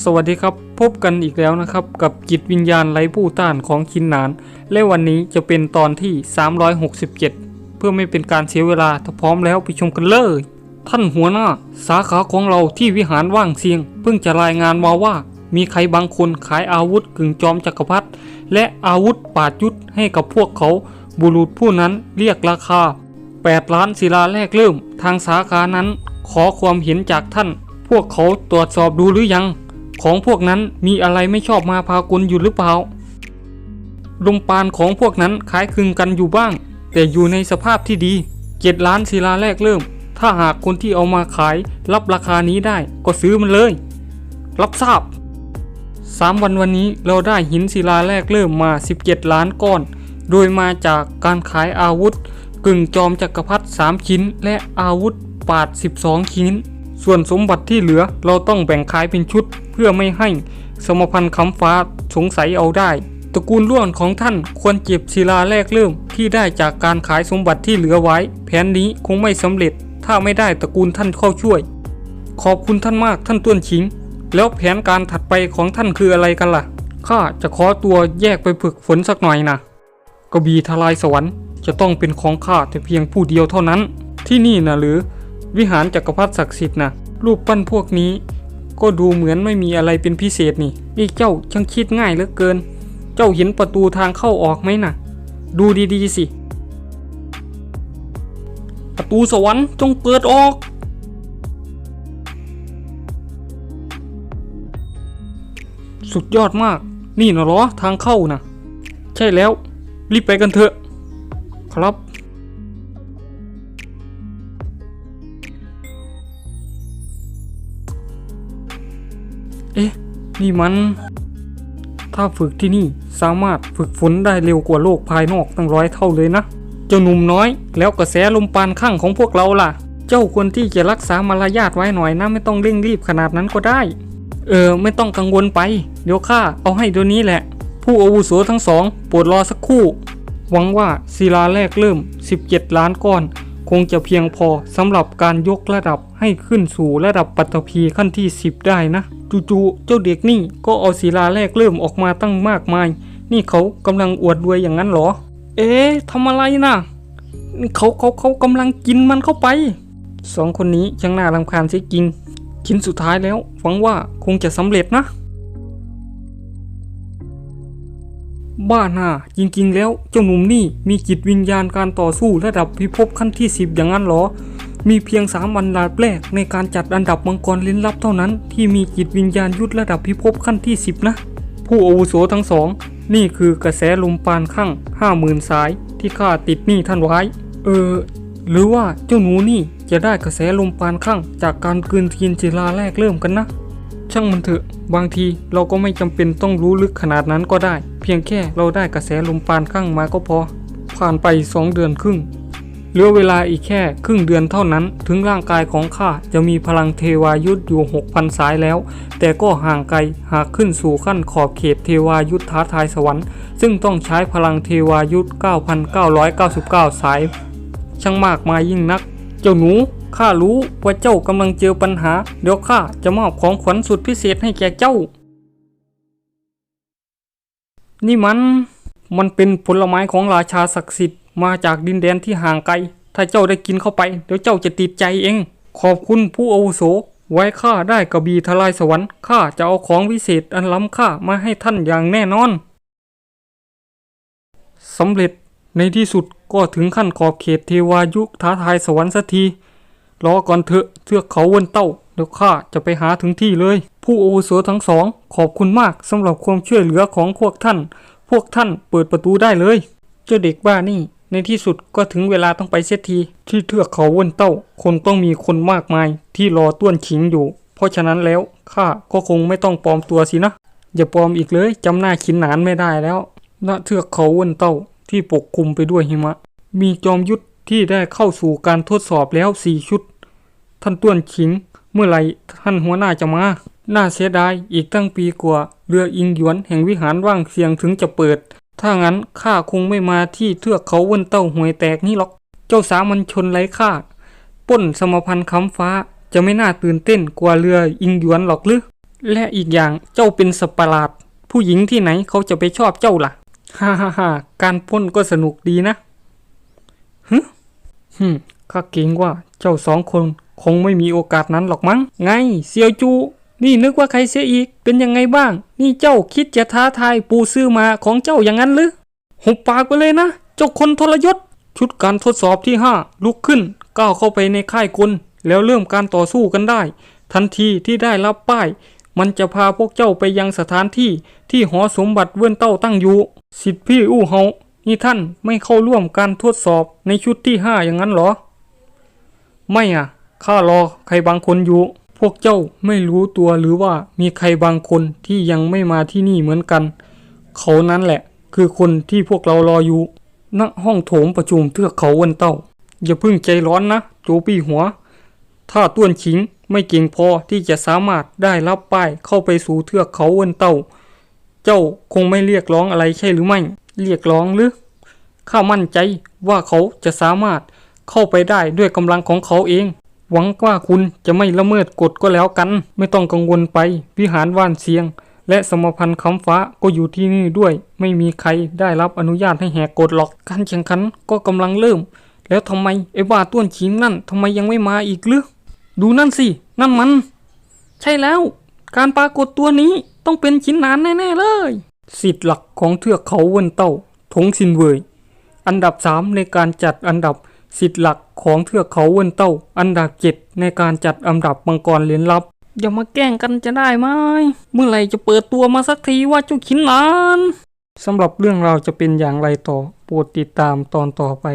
สวัสดีครับพบกันอีกแล้วนะครับ กับจิตวิญญาณไร้ผู้ต้านของคินนาน และวันนี้จะเป็นตอนที่ 367 เพื่อไม่เป็นการเสียเวลาถ้าพร้อมแล้วไปชมกันเลย ท่านหัวหน้า สาขาของเราที่วิหารว่างเซียง เพิ่งจะรายงานมาว่า มีใครบางคนขายอาวุธกึ่งจอมจักรพรรดิและอาวุธปาดยุทธให้กับพวกเขา บุรุษผู้นั้นเรียกราคา 8 ล้านศิลาแรกเริ่ม ทางสาขานั้น ขอความเห็นจากท่าน พวกเขาตรวจสอบดูหรือยัง ของพวกนั้นมีอะไรไม่ชอบมาพากลอยู่หรือเปล่าลมปานของพวกนั้นคล้ายคลึงกันอยู่บ้าง แต่อยู่ในสภาพที่ดีเจ็ดล้านศิลาแรกเริ่ม ถ้าหากคนที่เอามาขายรับราคานี้ได้ก็ซื้อมันเลย รับทราบสามวันวันนี้เราได้หินศิลาแรกเริ่มมา 17 ล้านก้อน โดยมาจากการขายอาวุธ กึ่งจอมจักรพรรดิ3ชิ้น และอาวุธปาด 12 ชิ้น ส่วนสมบัติที่เหลือเราต้องแบ่งขายเป็นชุด เพื่อไม่ให้สมพันธ์คำฟ้าสงสัยเอาได้ ตระกูลล้วนของท่านควรเก็บศิลาแรกเริ่มที่ได้จากการขายสมบัติที่เหลือไว้ แผนนี้คงไม่สำเร็จ ถ้าไม่ได้ตระกูลท่านเข้าช่วย ขอบคุณท่านมากท่านต้วนชิง แล้วแผนการถัดไปของท่านคืออะไรกันล่ะข้าจะขอตัวแยกไปฝึกฝนสักหน่อยนะกบีทลายสวรรค์จะต้องเป็นของข้าแต่เพียงผู้เดียวเท่านั้น ที่นี่นะหรือ วิหารจักรพรรดิศักดิ์สิทธิ์นะ รูปปั้นพวกนี้ ก็ดูเหมือนไม่มีอะไรเป็นพิเศษนี่ นี่เจ้าช่างคิดง่ายเหลือเกิน เจ้าเห็นประตูทางเข้าออกไหมนะดูดีๆสิ ประตูสวรรค์จงเปิดออก สุดยอดมาก นี่นะหรอทางเข้านะใช่แล้ว รีบไปกันเถอะ ครับ นี่มัน ถ้าฝึกที่นี่สามารถฝึกฝนได้เร็วกว่าโลกภายนอกตั้งร้อยเท่าเลยนะ เจ้าหนุ่มน้อย แล้วกระแสลมปานข้างของพวกเราล่ะ เจ้าควรที่จะรักษามารยาทไว้หน่อยนะ ไม่ต้องเร่งรีบขนาดนั้นก็ได้ เออ ไม่ต้องกังวลไป เดี๋ยวข้าเอาให้เดี๋ยวนี้แหละ ผู้อาวุโสทั้งสองโปรดรอสักครู่หวังว่าศิลาแรกเริ่ม 17 ล้านก้อน คงจะเพียงพอสำหรับการยกระดับให้ขึ้นสู่ระดับปัตภีขั้นที่ 10 ได้นะ จู่ๆเจ้าเด็กนี่ก็เอาศิลาแรกเริ่มออกมาตั้งมากมาย นี่เขากำลังอวดรวยอย่างนั้นเหรอ เอ๊ะทำอะไรนะนี่เขาเขาเขากำลังกินมันเข้าไปสองคนนี้ช่างน่ารำคาญเสียจริงชิ้นสุดท้ายแล้วหวังว่าคงจะสำเร็จนะ บ้าหน้าจริงๆ แล้วเจ้าหนุ่มนี่มีจิตวิญญาณการต่อสู้ระดับพิภพขั้นที่10อย่างนั้นเหรอ มีเพียงสามอันดับแรกในการจัดอันดับมังกรลิ้นลับเท่านั้นที่มีจิตวิญญาณยุทธระดับพิภพขั้นที่ 10 นะ ผู้อาวุโสทั้งสอง นี่คือกระแสลมปานข้างห้าหมื่นสายที่ข้าติดหนี้ท่านไว้ เออ หรือว่าเจ้าหนูนี่จะได้กระแสลมปานข้างจากการกืนกินศิลาแรกเริ่มกันนะ ช่างมันเถอะบางทีเราก็ไม่จำเป็นต้องรู้ลึกขนาดนั้นก็ได้ เพียงแค่เราได้กระแสลมปานข้างมาก็พอ ผ่านไปสองเดือนครึ่ง เหลือเวลาอีกแค่ครึ่งเดือนเท่านั้น ถึงร่างกายของข้าจะมีพลังเทวายุทธอยู่ 6,000 สายแล้ว แต่ก็ห่างไกลหากขึ้นสู่ขั้นขอบเขตเทวายุทธท้าทายสวรรค์ซึ่งต้องใช้พลังเทวายุทธ 9,999 สาย ช่างมากมายยิ่งนัก เจ้าหนูข้ารู้ว่าเจ้ากำลังเจอปัญหา เดี๋ยวข้าจะมอบของขวัญสุดพิเศษให้แก่เจ้า นี่มัน มันเป็นผลไม้ของราชาศักดิ์สิทธิ์ มาจากดินแดนที่ห่างไกล ถ้าเจ้าได้กินเข้าไปเดี๋ยวเจ้าจะติดใจเอง ขอบคุณผู้อาวุโส ไว้ข้าได้กระบี่ทลายสวรรค์ข้าจะเอาของวิเศษอันล้ำค่ามาให้ท่านอย่างแน่นอนสำเร็จในที่สุดก็ถึงขั้นขอบเขตเทวายุท้าทายสวรรค์สักทีรอก่อนเถอะเทือกเขาวนเต้าเดี๋ยวข้าจะไปหาถึงที่เลย ผู้อาวุโสทั้งสอง ขอบคุณมากสำหรับความช่วยเหลือของพวกท่าน พวกท่านเปิดประตูได้เลย เจ้าเด็กบ้านี่ ในที่สุดก็ถึงเวลาต้องไปเสียที ที่เทือกเขาเวนเต้าคนต้องมีคนมากมายที่รอต้วนขิงอยู่ เพราะฉะนั้นแล้วข้าก็คงไม่ต้องปลอมตัวสินะ อย่าปลอมอีกเลยจำหน้าขินหนานไม่ได้แล้วณเทือกเขาเวนเต้าที่ปกคลุมไปด้วยหิมะ มีจอมยุทธที่ได้เข้าสู่การทดสอบแล้วสี่ชุด ท่านต้วนขิง เมื่อไหร่ท่านหัวหน้าจะมา น่าเสียดายอีกตั้งปีกว่า เรืออิงหยวนแห่งวิหารว่างเสียงถึงจะเปิด ถ้างั้นข้าคงไม่มาที่เทือกเขาเวนเต้าหวยแตกนี่หรอก เจ้าสามัญชนไร้ค่าป้นสมพันธ์คำฟ้าจะไม่น่าตื่นเต้นกว่าเรืออิงหยวนหรอกหรือ และอีกอย่างเจ้าเป็นสัตว์ปราดผู้หญิงที่ไหนเขาจะไปชอบเจ้าล่ะ ฮ่าฮ่าฮ่าการป้นก็สนุกดีนะฮึฮึข้าเกรงว่าเจ้าสองคนคงไม่มีโอกาสนั้นหรอกมั้ง ไงเซียวจู นี่นึกว่าใครเสียอีก เป็นยังไงบ้าง นี่เจ้าคิดจะท้าทายปูซื้อมาของเจ้าอย่างนั้นหรือหุบปากไปเลยนะ เจ้าคนทรยศ ชุดการทดสอบที่ห้าลุกขึ้น ก้าวเข้าไปในค่ายกล แล้วเริ่มการต่อสู้กันได้ ทันทีที่ได้รับป้าย มันจะพาพวกเจ้าไปยังสถานที่ที่หอสมบัติเว้นเต้าตั้งอยู่ สิทธิพี่อู้เฮานี่ท่านไม่เข้าร่วมการทดสอบในชุดที่ห้าอย่างนั้นหรอ ไม่อะ ข้ารอใครบางคนอยู่ วกเจ้าไม่รู้ตัวหรือว่ามีใครบางคนที่ยังไม่มาที่นี่เหมือนกัน เขานั้นแหละ คือคนที่พวกเรารออยู่ณห้องโถงประชุมเทือกเขาวันเต้า อย่าเพิ่งใจร้อนนะโจปี้หัว ถ้าต้วนฉิงไม่เก่งพอที่จะสามารถได้รับป้ายเข้าไปสู่เทือกเขาวันเต้า เจ้าคงไม่เรียกร้องอะไรใช่หรือไม่ เรียกร้องหรือข้ามั่นใจว่าเขาจะสามารถเข้าไปได้ด้วยกำลังของเขาเอง หวังว่าคุณจะไม่ละเมิดกฎก็แล้วกัน ไม่ต้องกังวลไป วิหารว่านเสียง และสมพันธ์คำฟ้าก็อยู่ที่นี่ด้วย ไม่มีใครได้รับอนุญาตให้แหกกฎหรอกการแข่งขันก็กำลังเริ่ม แล้วทำไมไอ้บ้าต้วนชิงนั่นทำไมยังไม่มาอีกหรือดูนั่นสิ นั่นมัน ใช่แล้ว การปรากฏตัวนี้ต้องเป็นชิ้นนานแน่ๆเลย สิทธิ์หลักของเทือกเขาเวินเต้าทงซินเวย อันดับ3ในการจัดอันดับ สิทธิ์หลักของเทือกเขาเวินเต้า อันดับเจ็ดในการจัดอันดับมังกรเหรียญลับ อย่ามาแกล้งกันจะได้ไหม เมื่อไหร่จะเปิดตัวมาสักทีว่าเจ้าขินนานสำหรับเรื่องราวจะเป็นอย่างไรต่อ โปรดติดตามตอนต่อไป